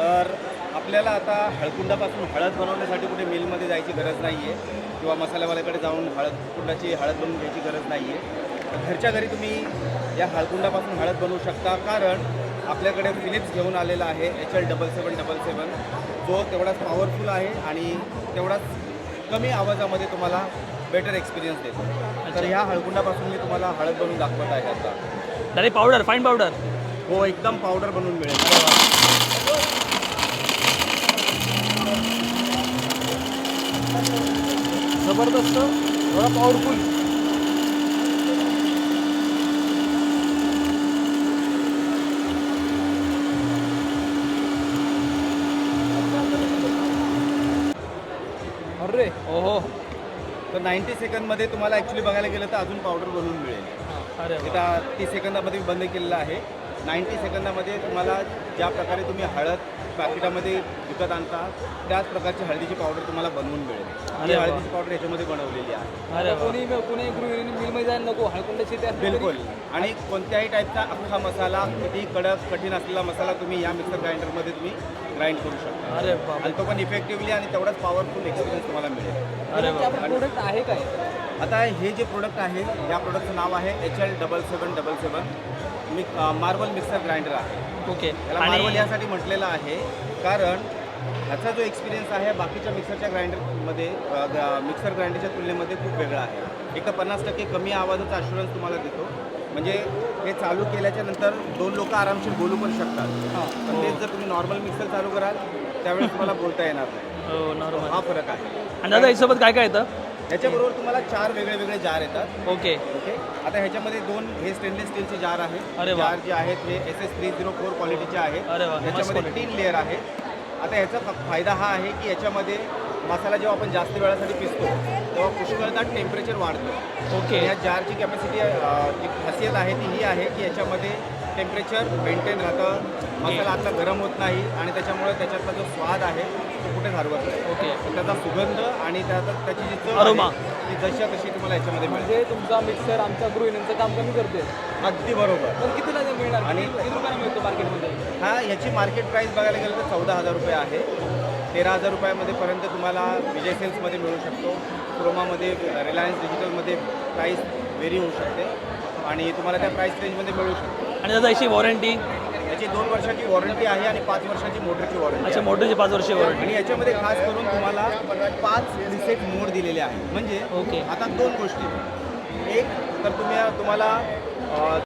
तर आपल्याला आता हळकुंडापासून हळद बनवण्यासाठी कुठे मिलमध्ये जायची गरज नाही आहे किंवा मसाल्यावाल्याकडे जाऊन हळद कुंडाची हळद बनवून घ्यायची गरज नाही आहे घरच्या घरी तुम्ही या हळकुंडापासून हळद बनवू शकता. कारण आपल्याकडे फिलिप्स घेऊन आलेला आहे H L double seven double seven जो तेवढाच पॉवरफुल आहे आणि तेवढाच कमी आवाजामध्ये तुम्हाला बेटर एक्सपिरियन्स देतो. तर ह्या हळकुंडापासून मी तुम्हाला हळद बनवून दाखवत आहे आता. डायरेक्ट पावडर फाईन पावडर हो एकदम पावडर बनवून मिळेल. जबरदस्त थोडा पॉवरफुल अरे ओहो. तर नाईन्टी सेकंदमध्ये तुम्हाला ॲक्च्युली बघायला गेलं तर अजून पावडर बनवून मिळेल. अरे. आता तीस सेकंदामध्ये मी बंद केलेलं आहे. नाईन्टी सेकंदामध्ये तुम्हाला ज्या प्रकारे तुम्ही हळद पाकिटामध्ये विकत आणता त्याच प्रकारची हळदीची पावडर तुम्हाला बनवून मिळेल. आणि. हळदीची पावडर याच्यामध्ये बनवलेली आहे. कोणी कोणी गृहिणी मिलमध्ये जायला नको हळकुंडाची ते असली तरी- बिलकुल. आणि कोणत्याही टाईपचा अख्खा मसाला किती कडक कठीण असलेला मसाला तुम्ही या मिक्सर ग्राइंडरमध्ये तुम्ही ग्राइंड करू शकता. अरे आणि तो पण इफेक्टिव्हली आणि तेवढाच पॉवरफुल एक्सपिरियन्स तुम्हाला मिळेल. अरे प्रोडक्ट आहे काय? आता हे जे प्रोडक्ट आहे या प्रोडक्टचं नाव आहे H L double seven double seven मिक मार्बल मिक्सर ग्राइंडर आहे. ओके. त्याला मार्बल यासाठी म्हटलेलं आहे कारण ह्याचा जो एक्सपिरियन्स आहे बाकीच्या मिक्सरच्या ग्राइंडरमध्ये मिक्सर ग्राइंडरच्या तुलनेमध्ये खूप वेगळा आहे. एक तर पन्नास टक्के कमी आवाजाचा अशुरन्स तुम्हाला देतो. म्हणजे हे चालू केल्याच्यानंतर दोन लोक आरामशीर बोलू पण शकतात. हां. पण तेच जर तुम्ही नॉर्मल मिक्सर चालू कराल त्यावेळेस तुम्हाला बोलता येणार नाही. हो हा फरक आहे. आणि दादा याच्यासोबत काय काय येतं? याच्याबरोबर तुम्हाला चार वेगळे वेगळे जार येतात. ओके. ओके? आता ह्याच्यामध्ये दोन हे स्टेनलेस स्टीलचे जार आहेत. अरे वा. जार जे आहेत हे S S three zero four क्वालिटीचे आहेत. अरे वा, मस्त याच्यामध्ये quality. तीन लेअर आहेत. आता याचा फ- फायदा हा आहे की याच्यामध्ये मसाला जेव्हा आपण जास्त वेळासाठी पिसतो तेव्हा पुष्कळदा टेम्परेचर वाढतो. ओके. या जारची कॅपॅसिटी जी खासियत आहे ती ही आहे की याच्यामध्ये टेम्परेचर मेंटेन राहतं. मसाला आता गरम होत नाही आणि त्याच्यामुळे त्याच्यातला जो स्वाद आहे तो कुठे हरवत नाही. ओके त्याचा सुगंध आणि त्याचा त्याची जी चव Aroma. ती जशी तशी तुम्हाला याच्यामध्ये मिळते म्हणजे तुमचा मिक्सर आमच्या गृहिणींचं काम कमी करते अगदी बरोबर. पण कितीला ते मिळणार? आणि- आणि किती रुपयाला मिळतो मार्केटमध्ये हा याची मार्केट प्राईस बघायला गेलं तर चौदा हजार रुपये आहे. तेरा हजार रुपयामध्ये पर्यंत तुम्हाला विजय सेल्समध्ये मिळू शकतो. क्रोमामध्ये रिलायन्स डिजिटलमध्ये प्राईस व्हेरी होऊ शकते. आणि तुम्हाला त्या प्राईस रेंजमध्ये मिळू शकतो. आणि दादा याची वॉरंटी याची दोन वर्षाची वॉरंटी आहे आणि पाच वर्षाची मोटरची वॉरंटी अच्छा आहे. मोठीची पाच वर्षी वॉरंटी आणि याच्यामध्ये खास करून तुम्हाला पाच रिसेट मोड दिलेले आहेत. म्हणजे ओके आता दोन गोष्टी. एक तर तुम्ही तुम्हाला